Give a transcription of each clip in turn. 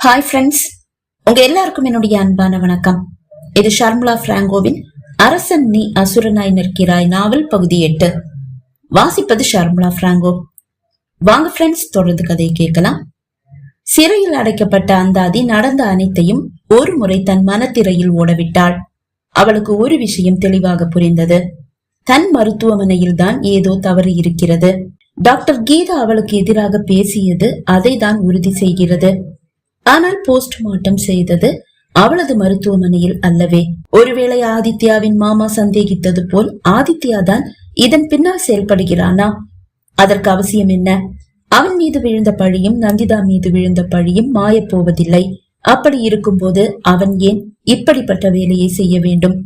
Hi friends உங்க எல்லாருக்கும் என்னுடைய அன்பான வணக்கம். இது ஷர்முலா பிராங்கோவின் அரசன் நீ அசுரனாய் நிற்கிறாய் நாவல் பகுதி எட்டு. வாசிப்பது ஷர்முலா பிராங்கோ. வாங்க ஃப்ரெண்ட்ஸ் தொடர்ந்து கதையை கேட்கலாம். சிறையில் அடைக்கப்பட்ட அந்தாதி நடந்த அனைத்தையும் ஒரு முறை தன் மனத்திரையில் ஓடவிட்டாள். அவளுக்கு ஒரு விஷயம் தெளிவாக புரிந்தது. தன் மருத்துவமனையில் தான் ஏதோ தவறு இருக்கிறது. டாக்டர் கீதா அவளுக்கு எதிராக பேசியது அதை தான் உறுதி செய்கிறது. ஆனால் போஸ்ட்மார்ட்டம் செய்தது அவளது மருத்துவமனையில் அல்லவே. ஒருவேளை ஆதித்யாவின் மாமா சந்தேகித்தது போல் ஆதித்யா தான் இதன் பின்னால் செயல்படுகிறானா? அதற்கு அவசியம் என்ன? அவன் மீது விழுந்த பழியும் நந்திதா மீது விழுந்த பழியும் மாயப்போவதில்லை அப்படி இருக்கும்போது அவன் ஏன் இப்படிப்பட்ட வேலையை செய்ய வேண்டும்?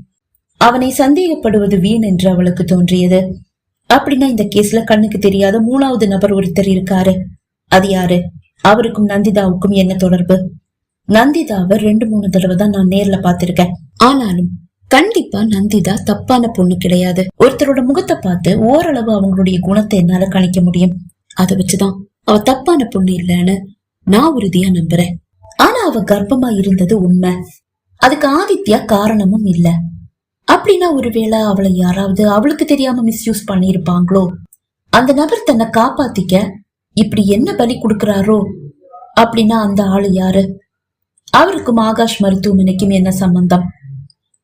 அவனை சந்தேகப்படுவது வீண் என்று அவளுக்கு தோன்றியது. அப்படின்னா இந்த கேஸ்ல கண்ணுக்கு தெரியாத மூணாவது நபர் ஒருத்தர் இருக்காரு. அது யாரு? அவருக்கும் நந்திதாவுக்கும் என்ன தொடர்பு? நந்திதாவை ரெண்டு மூணு தடவை தான் நான் நேர்ல பாத்திருக்கேன் ஆனாலும் கண்டிப்பா நந்திதா தப்பான பொண்ணு கிடையாது. ஒருத்தரோட முகத்தை பார்த்து ஓரளவு அவங்களுடைய குணத்தை என்னால கணிக்க முடியும். அதை வச்சுதான் அவ தப்பான பொண்ணு இல்லைன்னு நான் உறுதியா நம்புறேன். ஆனா அவ கர்ப்பமா இருந்தது உண்மை. அதுக்கு ஆதித்யா காரணமும் இல்ல. அப்படின்னா ஒருவேளை அவளை யாராவது அவளுக்கு தெரியாம மிஸ்யூஸ் பண்ணிருப்பாங்களோ அந்த நபர் தன்னை காப்பாத்திக்க இப்படி என்ன பலி கொடுக்கிறாரோ? அப்படின்னா அந்த ஆளு யாரு? அவருக்கும் ஆகாஷ் மருத்துவமனைக்கும் என்ன சம்பந்தம்?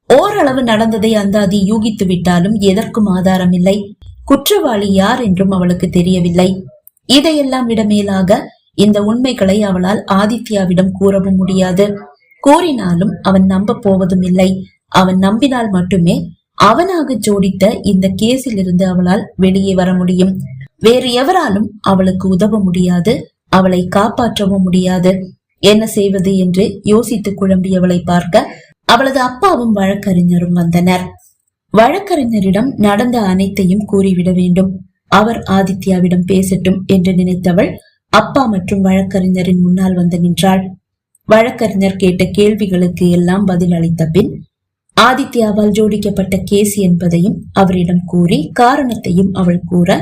ஓரளவு நடந்ததை அந்தாதி யூகித்து விட்டாலும் எதற்கும் ஆதாரம் இல்லை குற்றவாளி யார் என்றும் அவளுக்கு தெரியவில்லை. இதையெல்லாம் விட மேலாக இந்த உண்மைகளை அவளால் ஆதித்யாவிடம் கூறவும் முடியாது. கூறினாலும் அவன் நம்ப போவதும் இல்லை. அவன் நம்பினால் மட்டுமே அவனாக ஜோடித்த இந்த கேஸிலிருந்து அவளால் வெளியே வர முடியும். வேறு எவராலும் அவளுக்கு உதவ முடியாது அவளை காப்பாற்றவும் முடியாது. என்ன செய்வது என்று யோசித்து குழம்பியவளை பார்க்க அவளது அப்பாவும் வழக்கறிஞரும் வந்தனர். வழக்கறிஞரிடம் நடந்த அனைத்தையும் கூறிவிட வேண்டும். அவர் ஆதித்யாவிடம் பேசட்டும் என்று நினைத்தவள் அப்பா மற்றும் வழக்கறிஞரின் முன்னால் வந்து நின்றாள். வழக்கறிஞர் கேட்ட கேள்விகளுக்கு எல்லாம் பதில் அளித்த பின் ஆதித்யாவால் ஜோடிக்கப்பட்ட கேஸ் என்பதையும் அவரிடம் கூறி காரணத்தையும் அவள் கூற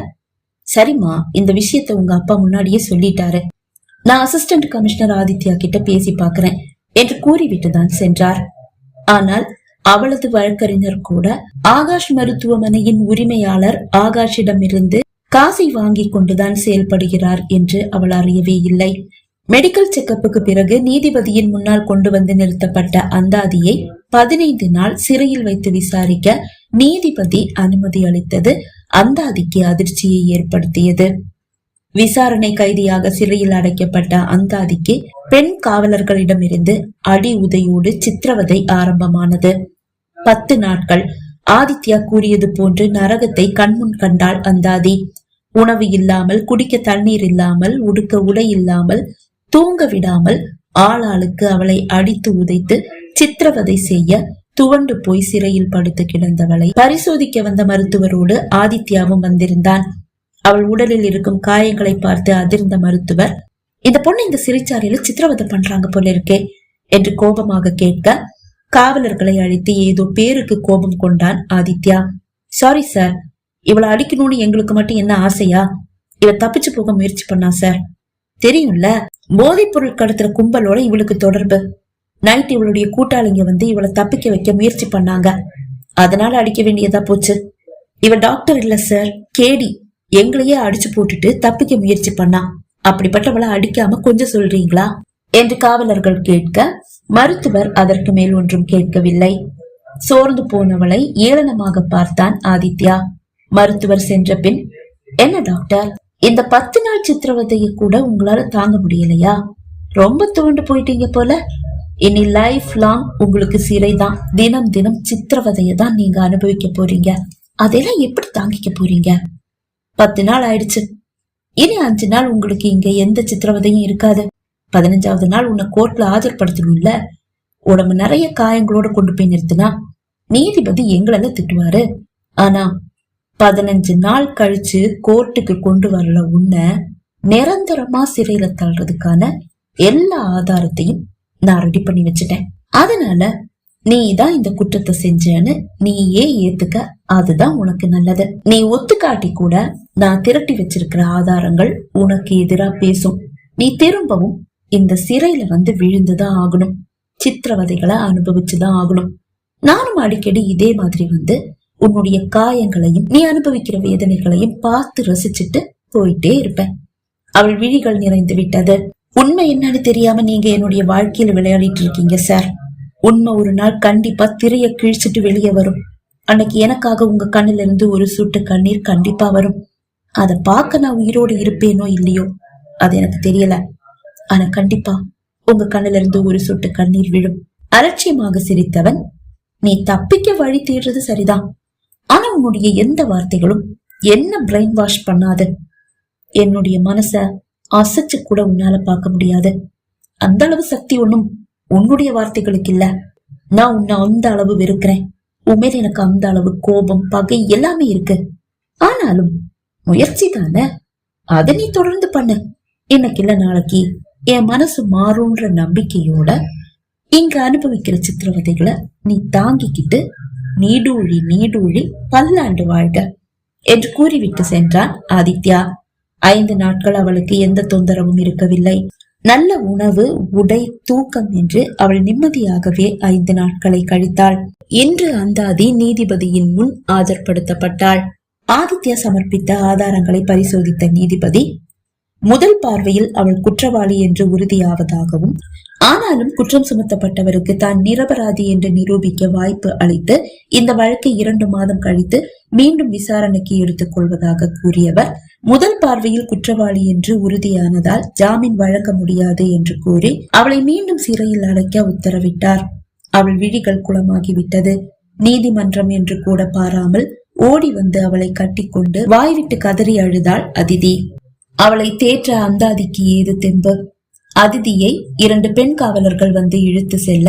சரிம்மா இந்த விஷயத்த உங்க அப்பா முன்னாடியே சொல்லிட்டாரு. நான் அசிஸ்டன்ட் கமிஷனர் ஆதித்யா கிட்ட பேசி பாக்குறேன் என்று கூறிவிட்டுதான் சென்றார். ஆனால் அவளது வழக்கறிஞர் கூட ஆகாஷ் மருத்துவமனையின் உரிமையாளர் ஆகாஷிடமிருந்து காசை வாங்கி கொண்டுதான் செயல்படுகிறார் என்று அவள் அறியவே இல்லை. மெடிக்கல் செக்கப்புக்கு பிறகு நீதிபதியின் முன்னால் கொண்டு வந்து நிறுத்தப்பட்ட அந்தாதியை பதினைந்து நாள் சிறையில் வைத்து விசாரிக்க நீதிபதி அனுமதி அளித்தது அந்தாதிக்கு அதிர்ச்சியை ஏற்படுத்தியது. விசாரணை கைதியாக சிறையில் அடைக்கப்பட்ட அந்தாதிக்கு பெண் காவலர்களிடமிருந்து அடி உதையோடு சித்திரவதை ஆரம்பமானது. பத்து நாட்கள் ஆதித்யா கூறியது போன்று நரகத்தை கண்முன் கண்டாள் அந்தாதி. உணவு இல்லாமல் குடிக்க தண்ணீர் இல்லாமல் உடுக்க உடை இல்லாமல் தூங்க விடாமல் ஆளாளுக்கு அவளை அடித்து உதைத்து சித்திரவதை செய்ய துவண்டு போய் சிறையில் படுத்து கிடந்தவளை பரிசோதிக்க வந்த மருத்துவரோடு ஆதித்யாவும் வந்திருந்தான். அவள் உடலில் இருக்கும் காயங்களை பார்த்து அதிர்ந்த மருத்துவர் இந்த பொண்ணு இந்த சிறைச்சாலையில சித்திரவதை பண்றாங்க போல இருக்கே என்று கோபமாக கேட்க காவலர்களை அழித்து ஏதோ பேருக்கு கோபம் கொண்டான் ஆதித்யா. சாரி சார் இவளை அடிக்கணும்னு எங்களுக்கு மட்டும் என்ன ஆசையா? இவ தப்பிச்சு போக முயற்சி பண்ணா சார் தெரியும்ல. போதைப் பொருள் கடத்துற கும்பலோட இவளுக்கு தொடர்பு. நைட் இவளுடைய கூட்டாளிங்க வந்து இவளை தப்பிக்க வைக்க முயற்சி பண்ணாங்க. அதனால அடிக்க வேண்டியதா போச்சு. இவ டாக்டர் இல்ல சார். கேடி. எங்களையே அடிச்சு போட்டுட்டு தப்பிக்க முயற்சி பண்ணா. அப்படிப்பட்டவளை அடிக்காம கொஞ்சம் சொல்றீங்களா? என்று காவலர்கள் கேட்க மருத்துவர் அதற்கு மேல் ஒன்றும் கேட்கவில்லை. சோர்ந்து போனவளை ஏளனமாக பார்த்தான் ஆதித்யா. மருத்துவர் சென்ற பின் என்ன டாக்டர்? இந்த பத்து நாள் சித்திரவதையை கூட உங்களால தாங்க முடியலையா? ரொம்ப துவண்டு போயிட்டீங்க போல. இனி லைஃப் லாங் உங்களுக்கு சிறைதான். தினம் தினம் சித்திரவதையை தான் நீங்க அனுபவிக்க போறீங்க. அதெல்லாம் எப்படி தாங்கிக்க போறீங்க? பத்து நாள் ஆயிடுச்சு. இனி அஞ்சு நாள் உங்களுக்கு இங்க எந்த சித்திரவதையும் இருக்காது. பதினஞ்சாவது நாள் உன்னை கோர்ட்ல ஆஜர்படுத்தணும்ல. உடம்பு நிறைய காயங்களோட கொண்டு போய் நிறுத்தினா நீதிபதி எங்களெல்லாம் திட்டுவாரு. ஆனா பதினஞ்சு நாள் கழிச்சு கோர்ட்டுக்கு கொண்டு வரல உன்னை நிரந்தரமா சிறையில தள்ளுறதுக்கான எல்லா ஆதாரத்தையும் நான் ரெடி பண்ணி வச்சுட்டேன். அதனால நீ தான் இந்த குற்றத்தை செஞ்சேன்னு நீயே ஏத்துக்க. அதுதான் உனக்கு நல்லது. நீ ஒத்துக்காட்டி கூட நான் திரட்டி வச்சிருக்கிற ஆதாரங்கள் உனக்கு எதிரா பேசும். நீ திரும்பவும் இந்த சிறையில வந்து விழுந்துதான் ஆகணும். சித்திரவதைகளை அனுபவிச்சுதான் ஆகணும். நானும் அடிக்கடி இதே மாதிரி வந்து உன்னுடைய காயங்களையும் நீ அனுபவிக்கிற வேதனைகளையும் பார்த்து ரசிச்சுட்டு போயிட்டே இருப்பேன். அவள் விழிகள் நிறைந்து விட்டது. உண்மை என்னன்னு தெரியாம நீங்க என்னுடைய வாழ்க்கையில விளையாடிட்டு இருக்கீங்க சார் உண்மை ஒரு நாள் கண்டிப்பா திரைய கிழிச்சிட்டு வெளியே வரும். அன்னைக்கு எனக்காக உங்க கண்ணுல இருந்து ஒரு சுட்டு கண்ணீர் கண்டிப்பா வரும். அதை பார்க்க நான் உயிரோடு இருப்பேனோ இல்லையோ அது எனக்கு தெரியல. ஆனா கண்டிப்பா உங்க கண்ணில இருந்து ஒரு சொட்டு கண்ணீர் விழும். அலட்சியமாக சிரித்தவன் நீ தப்பிக்க வழி தேடுறது சரிதான். ஆனா உன்னுடைய எந்த வார்த்தைகளும் என்ன பிரெயின் வாஷ் பண்ணாது. என்னுடைய மனச அசைச்சு கூட உன்னால பார்க்க முடியாது. அந்த அளவு சக்தி ஒன்றும் உன்னுடைய வார்த்தைகளுக்கு இல்ல. நான் உன்னை அந்த அளவு வெறுக்கிறேன். உண்மையில எனக்கு அந்த அளவு கோபம் பகை எல்லாமே இருக்கு. ஆனாலும் முயற்சி தானே? அதை நீ தொடர்ந்து பண்ணு. இன்னைக்கு இல்ல நாளைக்கு என் மனசு மாறும்ன்ற நம்பிக்கையோட இங்க அனுபவிக்கிற சித்திரவதைகளை நீ தாங்கிக்கிட்டு நீடூழி நீடூழி பல்லாண்டு வாழ்க. என்று கூறிவிட்டு சென்றான் ஆதித்யா. ஐந்து நாட்கள் அவளுக்கு எந்த தொந்தரவும் இருக்கவில்லை. நல்ல உணவு உடை தூக்கம் என்று அவள் நிம்மதியாகவே ஐந்து நாட்களை கழித்தாள். இன்று அந்தாதி நீதிபதியின் முன் ஆஜர்படுத்தப்பட்டாள். ஆதித்யா சமர்ப்பித்த ஆதாரங்களை பரிசோதித்த நீதிபதி முதல் பார்வையில் அவள் குற்றவாளி என்று உறுதியாவதாகவும் ஆனாலும் குற்றம் சுமத்தப்பட்டவருக்கு தான் நிரபராதி என்று நிரூபிக்க வாய்ப்பு அளித்து இந்த வழக்கை இரண்டு மாதம் கழித்து மீண்டும் விசாரணைக்கு எடுத்துக் கொள்வதாக கூறியவர் முதல் பார்வையில் குற்றவாளி என்று உறுதியானதால் ஜாமீன் வழங்க முடியாது என்று கூறி அவளை மீண்டும் சிறையில் அடைக்க உத்தரவிட்டார். அவள் விழிகள் குளமாகிவிட்டது. நீதிமன்றம் என்று கூட பாராமல் ஓடி வந்து அவளை கட்டிக்கொண்டு வாய்விட்டு கதறி அழுதாள் அதிதி. அவளை தேற்ற அந்தாதிக்கு ஏது தெம்பு? அதிதியை இரண்டு பெண் காவலர்கள் வந்து இழுத்து செல்ல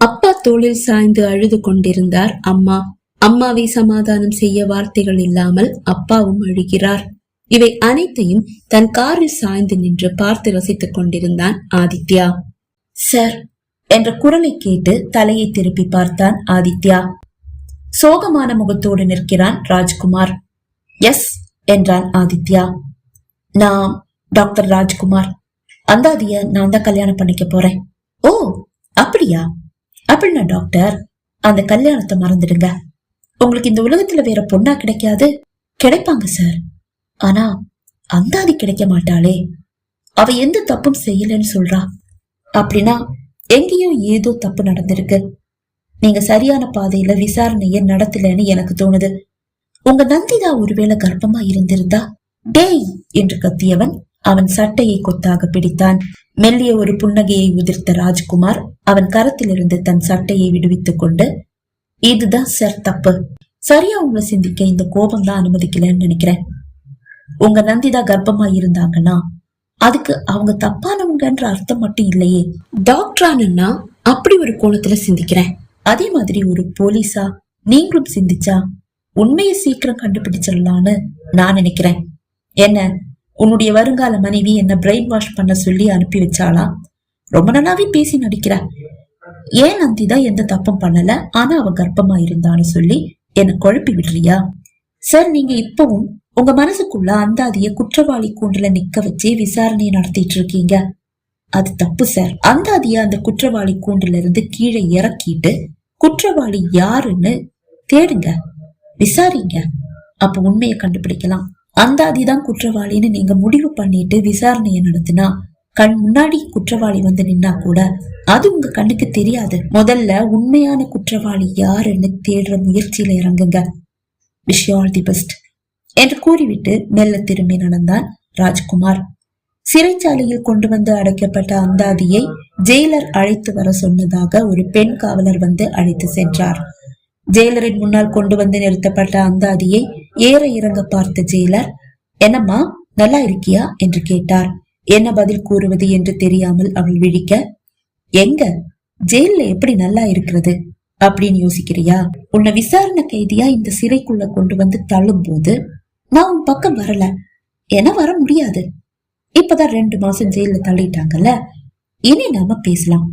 அப்பா தோளில் சாய்ந்து அழுது கொண்டிருந்தார் அம்மா. அம்மாவை சமாதானம் செய்ய வார்த்தைகள் இல்லாமல் அப்பாவும் அழுகிறார். இவை அனைத்தையும் தன் காரில் சாய்ந்து நின்று பார்த்து ரசித்துக் கொண்டிருந்தான் ஆதித்யா. சார் என்ற குரலை கேட்டு தலையை திருப்பி பார்த்தான் ஆதித்யா. சோகமான முகத்தோடு நிற்கிறான் ராஜ்குமார். எஸ் என்றான் ஆதித்யா. நான் டாக்டர் ராஜ்குமார். அந்தாதிய நான் தான் கல்யாணம் பண்ணிக்க போறேன். ஓ அப்படியா? அப்படின்னா டாக்டர். அந்த கல்யாணத்தை மறந்துடுங்க. உங்களுக்கு இந்த உலகத்துல வேற பொண்ணா கிடைக்காது. கிடைப்பாங்க சார். ஆனா அந்தாதி கிடைக்க மாட்டாளே. அவ எந்த தப்பும் செய்யலன்னு சொல்றா. அப்படின்னா எங்கேயோ ஏதோ தப்பு நடந்திருக்கு. நீங்க சரியான பாதையில விசாரணைய நடத்தலன்னு எனக்கு தோணுது. உங்க நந்திதா ஒருவேளை கர்ப்பமா இருந்திருந்தா டேய் என்று கத்தியவன் அவன் சட்டையை கொத்தாக பிடித்தான். மெல்லிய ஒரு புன்னகையை உதிர்த்த ராஜ்குமார் அவன் கரத்திலிருந்து தன் சட்டையை விடுவித்துக் கொண்டு இதுதான் சார் தப்பு. சரியா உங்களை சிந்திக்க இந்த கோபம் தான் அனுமதிக்கலன்னு நினைக்கிறேன். உங்க நந்திதா கர்ப்பமா இருந்தாங்கன்னா அதுக்கு அவங்க தப்பானவங்கன்ற அர்த்தம் மட்டும் இல்லையே. டாக்டரானா அப்படி ஒரு கோணத்துல சிந்திக்கிறேன். அதே மாதிரி ஒரு போலீஸா நீங்களும் சிந்திச்சா உண்மையை சீக்கிரம் கண்டுபிடிச்சிடலான்னு நான் நினைக்கிறேன். என்ன உன்னுடைய வருங்கால மனைவி என்ன பிரெயின் வாஷ் பண்ண சொல்லி அனுப்பி வச்சாளா? ரொம்ப நல்லாவே பேசி நடிக்கிற. ஏன் நந்திதா எந்த தப்பும் பண்ணல ஆனா அவ கர்ப்பமா இருந்தான்னு சொல்லி என்ன குழப்பி விடுறியா? சார் நீங்க இப்பவும் உங்க மனசுக்குள்ள அந்தாதிய குற்றவாளி கூண்டுல நிக்க வச்சு விசாரணையை நடத்திட்டு இருக்கீங்க அது தப்பு சார். அந்தாதிய அந்த குற்றவாளி கூண்டுல இருந்து கீழே இறக்கிட்டு குற்றவாளி யாருன்னு தேடுங்க. விசாரிங்க. அப்ப உண்மையை கண்டுபிடிக்கலாம். அந்தாதி தான் குற்றவாளின்னு நீங்க முடிவு பண்ணிட்டு விசாரணையை நடத்தினா கண் முன்னாடி குற்றவாளி வந்து நின்னா கூட அது உங்க கண்ணுக்கு தெரியாது. முதல்ல உண்மையான குற்றவாளி யாருன்னு தேடுற முயற்சியில இறங்குங்க. Wish all the best. என்று கூறிவிட்டு மெல்ல திரும்பி நடந்தான் ராஜ்குமார். சிறைச்சாலையில் கொண்டு வந்து அடைக்கப்பட்ட அந்தாதியை ஜெயிலர் அழைத்து வர சொன்னதாக ஒரு பெண் காவலர் வந்து அழைத்து சென்றார். ஜெயிலரின் முன்னால் கொண்டு வந்து நிறுத்தப்பட்ட அந்தாதியை ஏற இறங்க பார்த்த ஜெயிலர் என்னம்மா நல்லா இருக்கியா? என்று கேட்டார். என்ன பதில் கூறுவது என்று தெரியாமல் அவள் விழிக்க எங்க? ஜெயில எப்படி நல்லா இருக்கிறது? அப்படின்னு யோசிக்கிறியா? உன்னை விசாரணை கைதியா இந்த சிறைக்குள்ள கொண்டு வந்து தள்ளும் போது நான் உன் பக்கம் வரல. என வர முடியாது. இப்பதான் ரெண்டு மாசம் ஜெயில தள்ளிட்டாங்கல்ல. இனி நாம பேசலாம்.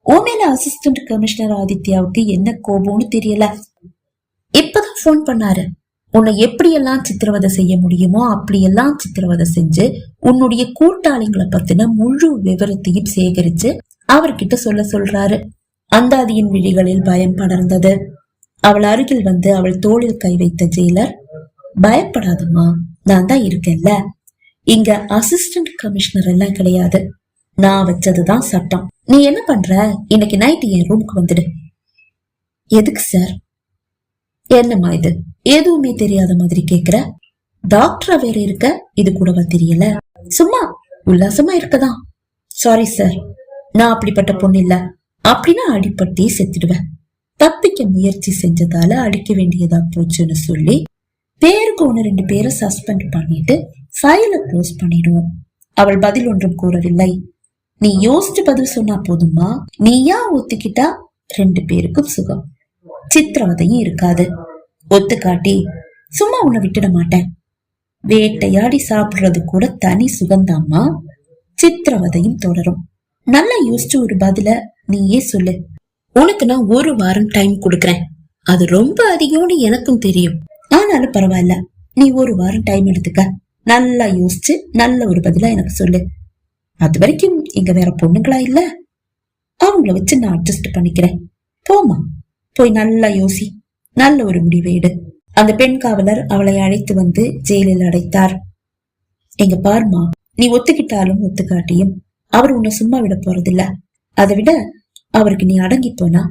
உன் மேல அசிஸ்டன்ட் கமிஷனர் ஆதித்யாவுக்கு என்ன கோபம்னு தெரியல. இப்பதான் போன் பண்ணாரு. உன்னை எப்படியெல்லாம் சித்திரவதை செய்ய முடியுமோ அப்படியெல்லாம் சித்திரவதை செஞ்சு உன்னுடைய கூட்டாளிங்களை பத்தின முழு விவரத்தையும் சேகரிச்சு அவர்கிட்ட சொல்ல சொல்றாரு. அந்தாதியின் விழிகளில் பயம் படர்ந்தது. அவள் அருகில் வந்து அவள் தோளில் கை வைத்த ஜெயிலர் பயப்படாதம்மா. நான் தான் இருக்கேன்ல. இங்க அசிஸ்டன்ட் கமிஷனர் எல்லாம் கிடையாது. நான் வச்சதுதான் சட்டம். நீ என்ன பண்ற? இன்னைக்கு நைட் என் ரூமுக்கு வந்துடு. எதுக்கு சார் என்னம்மா இது? எதுவுமே தெரியாத மாதிரி கேக்குற? டாக்டரா வேற இருக்க? இது கூடவா தெரியல. சும்மா உல்லாசமா இருக்கதான். சாரி சார் நான் அப்படிப்பட்ட பொண்ணு இல்ல. அப்படின்னா அடிப்பட்டே செத்துடுவேன். தப்பிக்க முயற்சி செஞ்சதால அடிக்க வேண்டியதா போச்சுன்னு சொல்லி பேருக்கு ஒன்னு ரெண்டு பேரை சஸ்பெண்ட் பண்ணிட்டு ஃபைலை க்ளோஸ் பண்ணிடுவோம். அவள் பதில் ஒன்றும் கூறவில்லை. நீ யோசிச்சு பதில் சொன்னா போதுமா? நீயா ஒத்துக்கிட்டா? ரெண்டு பேருக்கும் சுகம். சித்திரவதையும் இருக்காது. ஒத்துக்காட்டி சும்மா உன்னை விட்டுட மாட்டேன். வேட்டையாடி சாப்பிடுறது கூட தனி சுகந்தாம்மா. சித்திரவதையும் தொடரும். நல்லா யோசிச்சு ஒரு பதில நீயே சொல்லு. உனக்கு நான் ஒரு வாரம் டைம் கொடுக்கறேன். அது ரொம்ப அதிகம்னு எனக்கும் தெரியும். ஆனாலும் பரவாயில்ல. நீ ஒரு வாரம் டைம் எடுத்துக்க. நல்லா யோசிச்சு நல்ல ஒரு பதிலா எனக்கு சொல்லு. அது வரைக்கும் இங்க வேற பொண்ணுங்களா இல்ல? அவங்கள வச்சு நான் அட்ஜஸ்ட் பண்ணிக்கிறேன். போமா போய் நல்லா யோசி. நல்ல ஒரு முடிவை எடு. அந்த பெண் காவலர் அவளை அழைத்து வந்து ஜெயிலில் அடைத்தார். எங்க பாருமா நீ ஒத்துக்கிட்டாலும் ஒத்துக்காட்டியும் அவர் உன்னை சும்மா விட போறதில்ல. அதை விட அவருக்கு நீ அடங்கி போனா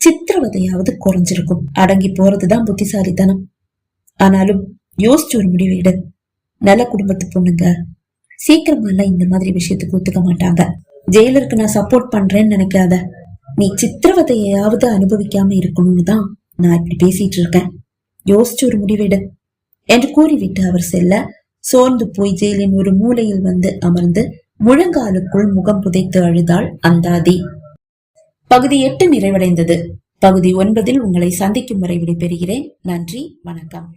சித்திரவதையாவது குறைஞ்சிருக்கும். அடங்கி போறதுதான் புத்திசாலித்தனம். ஆனாலும் யோசிச்சு ஒரு முடிவு எடு. நல்ல குடும்பத்து பொண்ணுங்க. சீக்கிரமா எல்லாம் இந்த மாதிரி விஷயத்துக்கு ஒத்துக்க மாட்டாங்க. ஜெயிலருக்கு நான் சப்போர்ட் பண்றேன்னு நினைக்காத. நீ சித்திரவதையாவது அனுபவிக்காம இருக்கணும்னு தான் நான் இப்படி பேசிட்டு இருக்கேன். யோசிச்சு ஒரு முடிவெடு என்று கூறிவிட்டு அவர் செல்ல சோர்ந்து போய் ஜெயிலின் ஒரு மூலையில் வந்து அமர்ந்து முழங்காலுக்குள் முகம் புதைத்து அழுதாள் அந்தாதி. பகுதி எட்டு நிறைவடைந்தது. பகுதி ஒன்பதில் உங்களை சந்திக்கும் வரை விடைபெறுகிறேன். நன்றி வணக்கம்.